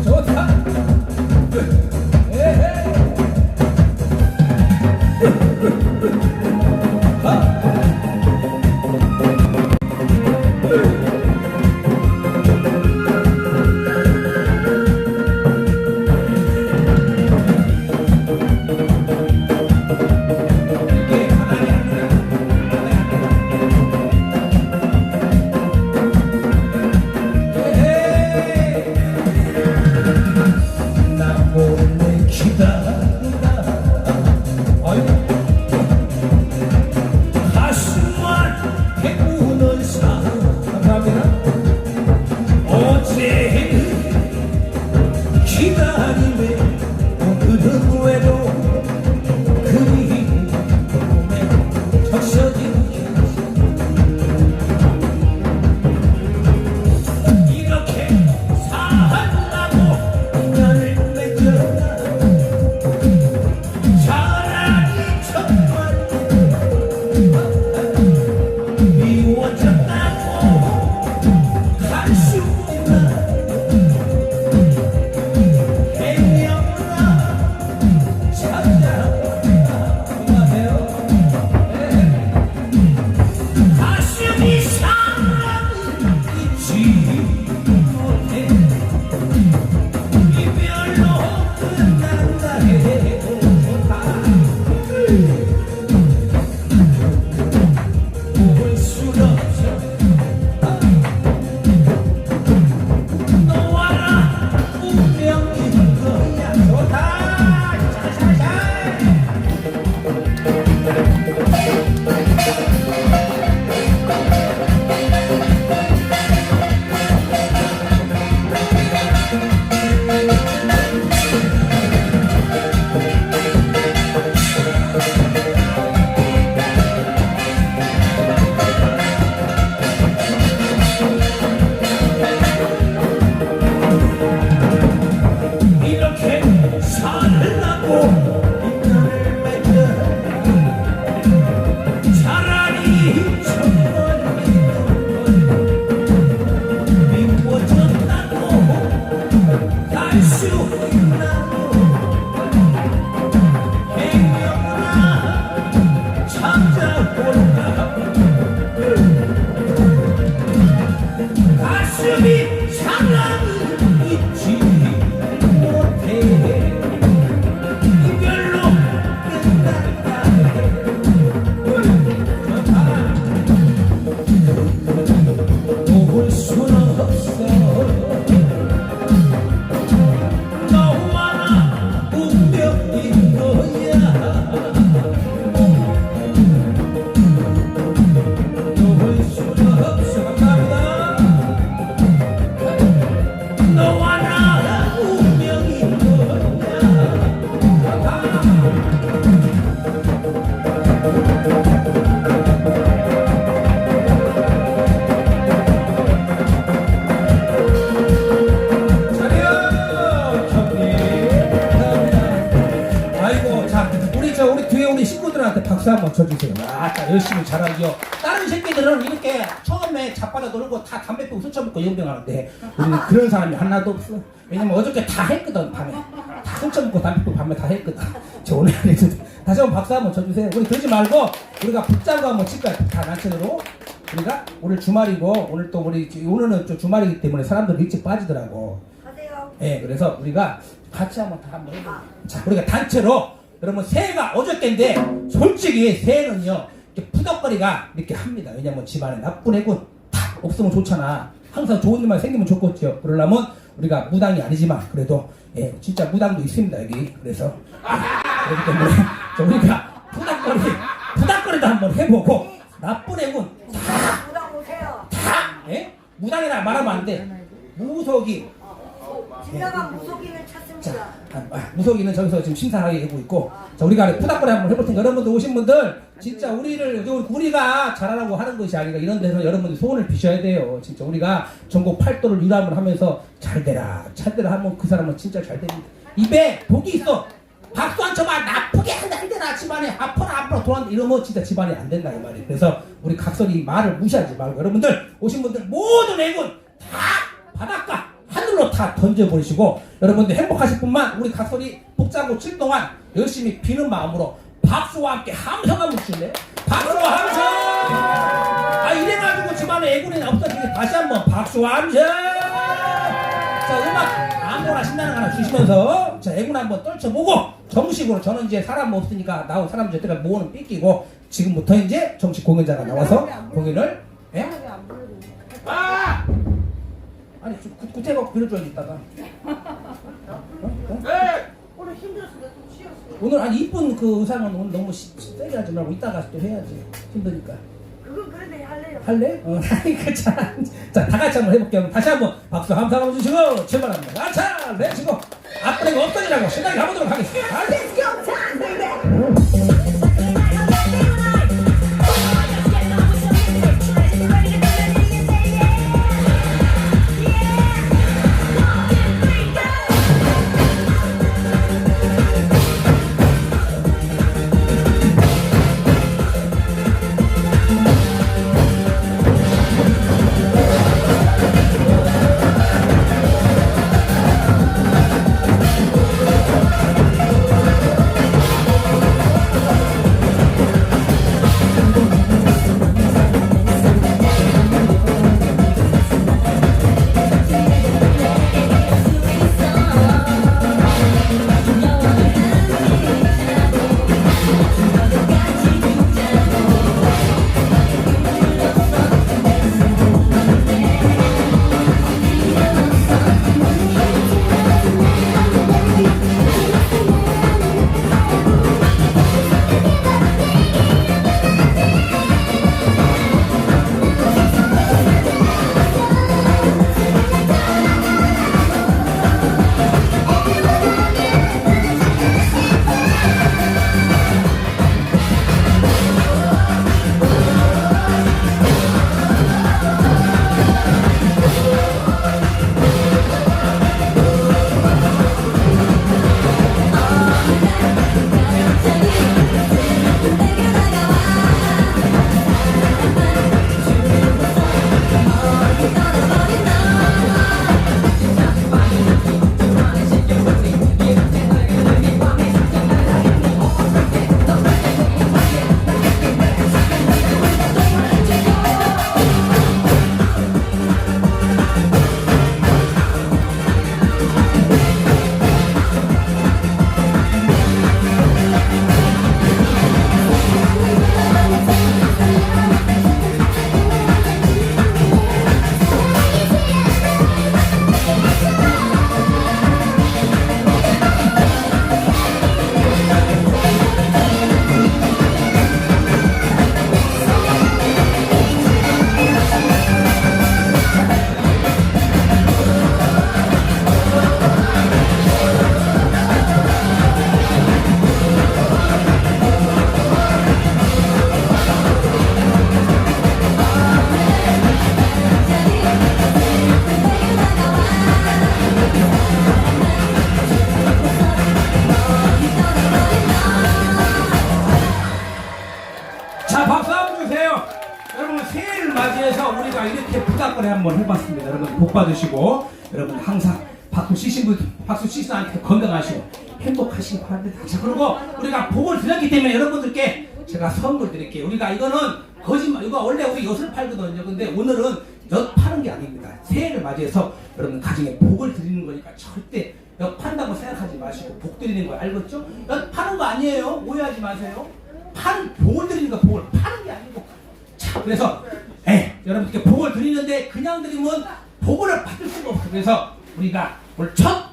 좋다. 박수 한번 쳐주세요. 아자 열심히 잘하죠 다른 새끼들은 이렇게 처음에 자빠져 놀고 다 담배 피고 술 처먹고 연병하는데 우리는 그런 사람이 하나도 없어. 왜냐면 어저께 다 했거든 밤에. 다 술 처먹고 담배 피고 밤에 다 했거든. 저 오늘 그래서 다시 한번 박수 한번 쳐주세요. 우리 그러지 말고 우리가 붙잡고 한번 칠까요 다 단체로 우리가 오늘 주말이고 오늘 또 우리 오늘은 좀 주말이기 때문에 사람들 일찍 빠지더라고. 하세요. 예, 그래서 우리가 같이 한번 다 한번 해보자. 자, 우리가 단체로 여러분 새해가 어저께인데 솔직히 새해는요 이렇게 푸덕거리가 이렇게 합니다. 왜냐면 집안에 나쁜 애군 다 없으면 좋잖아. 항상 좋은 일만 생기면 좋겠죠. 그러려면 우리가 무당이 아니지만 그래도 예, 진짜 무당도 있습니다 여기. 그래서 예, 그렇기 때문에 자, 우리가 푸덕거리 푸덕거리도 한번 해보고 나쁜 애군 다 부당 오세요. 다, 예? 무당이라 말하면 안 돼. 무속이 지나간 무속인을 자, 찾습니다. 아, 아, 무속이는 저기서 지금 심사하게 하고 있고, 자, 우리가 푸닥거리 한번 해볼 테니까 여러분들 오신 분들, 진짜 우리를, 우리가 잘하라고 하는 것이 아니라 이런 데서 여러분들 소원을 비셔야 돼요. 진짜 우리가 전국 팔도를 유람을 하면서 잘 되라, 잘 되라 하면 그 사람은 진짜 잘 됩니다. 입에 독이 있어. 박수 한 쳐봐 나쁘게 한다 한대나 집안에 아파라 아파라 돌아다 이러면 진짜 집안이 안 된다 이 말이에요 그래서 우리 각설이 말을 무시하지 말고 여러분들 오신 분들 모든 애군 다 바닷가 하늘로 다 던져버리시고 여러분들 행복하실 뿐만 우리 가솔이 복장고 칠 동안 열심히 비는 마음으로 박수와 함께 함성 한번 주실래요? 박수와 함성! 아 이래가지고 집안에 애군이 없어지게 다시 한번 박수와 함성! 자 음악 아무거나 신나는 거 하나 주시면서 자 애군 한번 떨쳐보고 정식으로 저는 이제 사람 없으니까 나온 사람 저때가 모으는 삐끼고 지금부터 이제 정식 공연자가 나와서 공연을 예? 아! 아니 좀 구- 구태국 빌어줘야지 이따가 어? 어? 오늘 힘들었어. 내가 좀 쉬었어. 오늘 아니 이쁜 그 의상은 오늘 너무 시, 시- 세게 하지 말고 이따가 또 해야지 힘드니까 그건 그런데 할래요. 할래? 어, 아이고 참. 자, 다 같이 한번 해볼게요. 다시 한번 박수 함성 한번 주시고 출발합니다. 아차, 내치고 앞으로 없어지라고 신나게 가보도록 하겠습니다. 아, Let's 자 그리고 우리가 복을 드렸기 때문에 여러분들께 제가 선물 드릴게요. 우리가 이거는 거짓말 이거 원래 우리 엿을 팔거든요. 근데 오늘은 엿 파는 게 아닙니다. 새해를 맞이해서 여러분 가정에 복을 드리는 거니까 절대 엿 판다고 생각하지 마시고 복 드리는 거 알겠죠? 엿 파는 거 아니에요. 오해하지 마세요. 판 복을 드리니까 복을 파는 게 아니고 자 그래서 에 여러분께 복을 드리는데 그냥 드리면 복을 받을 수가 없어 그래서 우리가 오늘 첫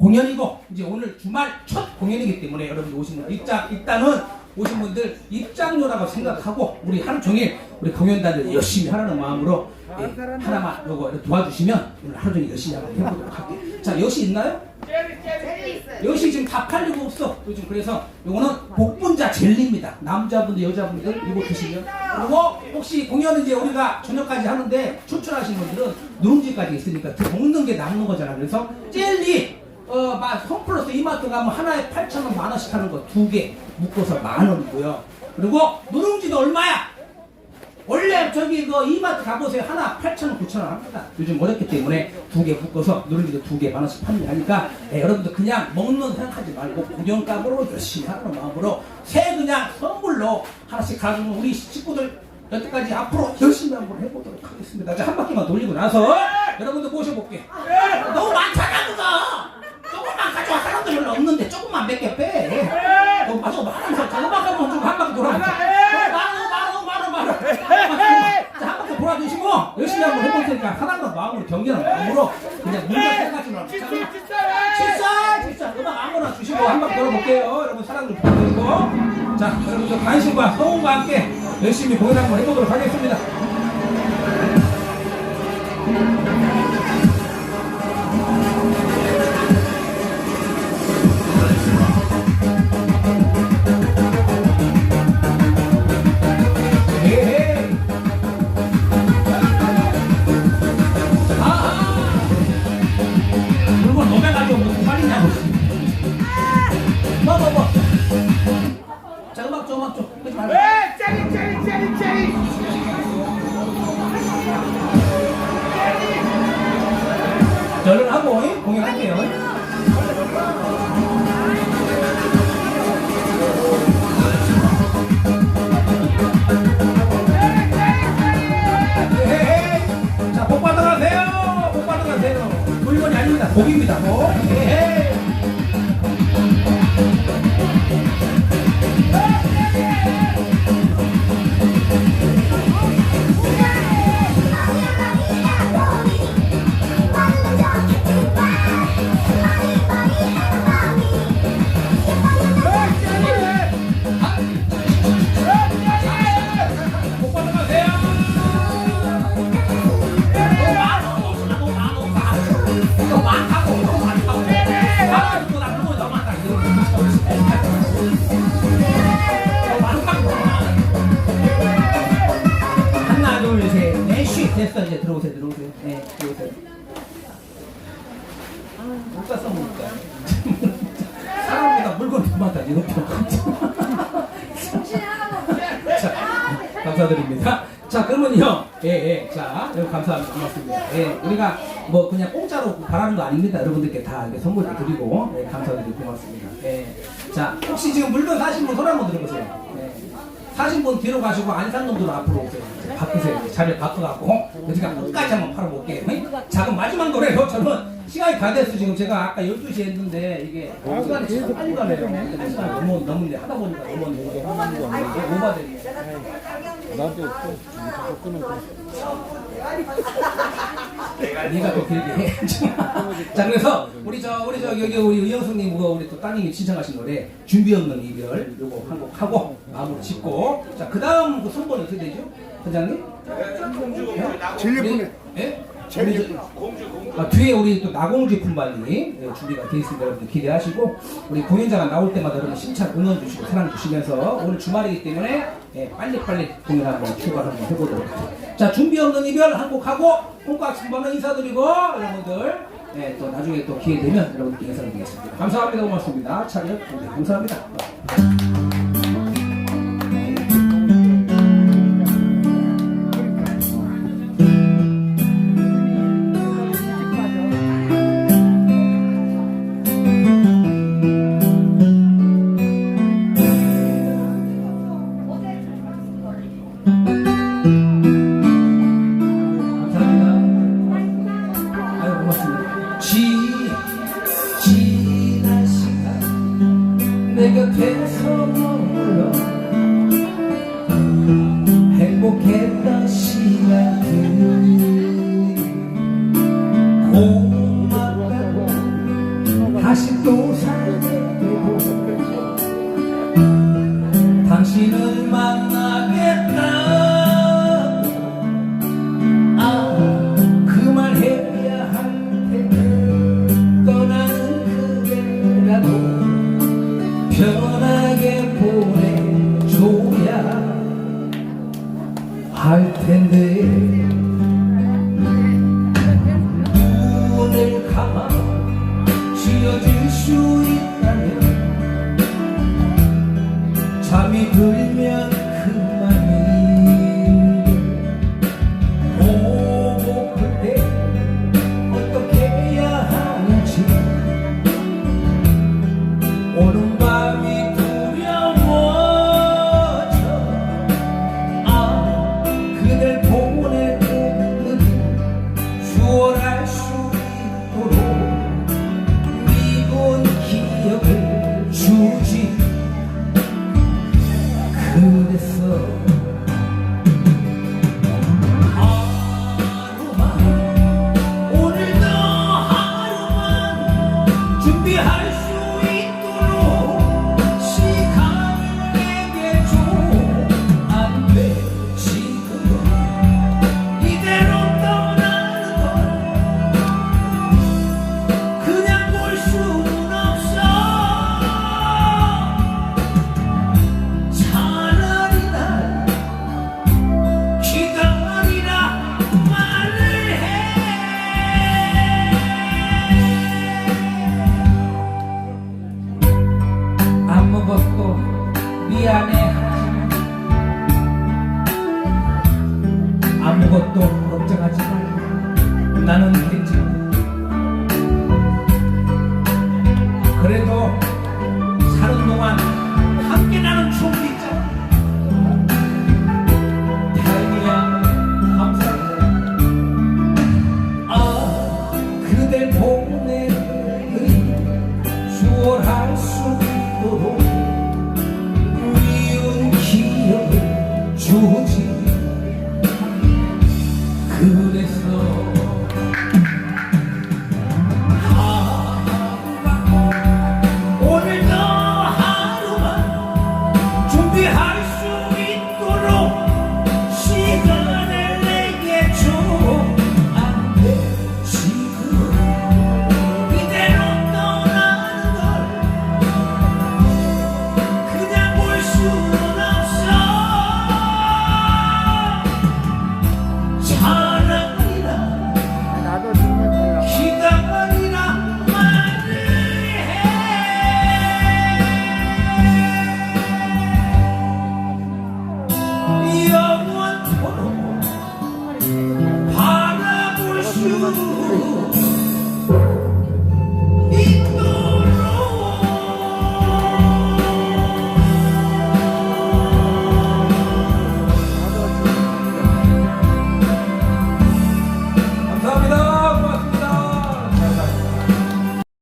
공연이고 이제 오늘 주말 첫 공연이기 때문에 여러분 오신 분들 입장 일단은 오신 분들 입장료라고 생각하고 우리 하루 종일 우리 공연단들 열심히 하라는 마음으로 예, 하나만 요거 도와주시면 오늘 하루 종일 열심히 한번 해보도록 할게요. 자 엿이 있나요? 엿이 지금 다 팔리고 없어 요즘. 그래서 요거는 복분자 젤리입니다. 남자분들 여자분들 이거 드시면. 그리고 혹시 공연은 이제 우리가 저녁까지 하는데 출출하신 분들은 누룽지까지 있으니까 그 먹는 게 남는 거잖아. 그래서 젤리 어, 막 홈플러스 이마트 가면 하나에 8,000원 만 원씩 하는 거 두 개 묶어서 만 원이고요. 그리고 누룽지도 얼마야? 원래 저기 그 이마트 가보세요. 하나 8,000원 9,000원 합니다. 요즘 어렵기 때문에 두 개 묶어서 누룽지도 두 개 만 원씩 판매하니까 예, 여러분들 그냥 먹는 생각하지 말고 구경감으로 열심히 하는 마음으로 새 그냥 선물로 하나씩 가지고 우리 식구들 여태까지 앞으로 열심히 한번 해보도록 하겠습니다. 이제 한 바퀴만 돌리고 나서 여러분들 모셔볼게요. 너무 많잖아 그거 조금만 가져와 사람들 별로 없는데 조금만 몇 개 빼. 어, 맞아 말하면서 가면 좀한 바퀴 돌아보자. 만원 만원 만원 만원. 자한 바퀴 돌아주시고 열심히 한번 해볼 테니까 사랑과 마음으로 경계하는 마음으로 그냥 문제 생각하지 말고 칠살 칠살 음악 아무나 주시고 한 바퀴 돌아볼게요. 여러분 사랑 좀 부탁드리고 자 여러분들 관심과 소음과 함께 열심히 공연 한번 해보도록 하겠습니다. 음악 좀, 음악 좀. 하지 말고. 자, 얼른 하고, 잉? 공연할게요. 자, 복 받아가세요. 복 받아가세요. 물건이 아닙니다. 복입니다. 복. 에 못 쌌어, 보니까. 사람보다 물건 더 많다. 이렇게. 자, 감사드립니다. 자, 그러면요. 예, 예. 자, 여러분 감사합니다. 고맙습니다. 예, 우리가 뭐 그냥 공짜로 바라는 거 아닙니다. 여러분들께 다 이렇게 선물도 드리고, 예, 감사드리고 고맙습니다. 예. 자, 혹시 지금 물건 사신 분 손 한번 들어보세요. 예. 사신 분 뒤로 가시고 안 산 놈들은 앞으로 오세요. 바꾸세요. 자리를 바꿔갖고, 우리가 끝까지 한번 팔아볼게요. 예? 자, 그럼 마지막 노래로 저는 시간이 다 됐어. 지금 제가 아까 12시에 했는데, 이게 시간이 참 빨리 가네요. 시간이 너무, 넘는데 하다 보니까 너무 이게 오바되네. 나한테 없어. 자꾸 끊어. 네가 더 길게 해. 자 그래서 우리 저 우리 저 여기 우리 의영수님 뭐 우리 또 따님이 신청하신 노래 준비 없는 이별 요거 한 곡 하고 마무리 짓고 자 그다음 그 선번이 어떻게 되죠, 선장님? 제일 예쁘네. 예? 제일 우리 저- 아, 뒤에 우리 또 나공주 품발이 예, 준비가 되어 있습니다. 여러분들 기대하시고 우리 공연자가 나올 때마다 여러분 심찬 응원 주시고 사랑 주시면서 오늘 주말이기 때문에 예, 빨리빨리 공연 한번 출발 한번 해보도록 하죠. 자 준비 없는 이별 한 곡 하고 콩깍 순번은 인사드리고 여러분들 예, 또 나중에 또 기회 되면 여러분께 인사드리겠습니다. 감사합니다. 고맙습니다. 차렷. 감사합니다. 시 아무것도 걱정하지 말고 나는 괜찮아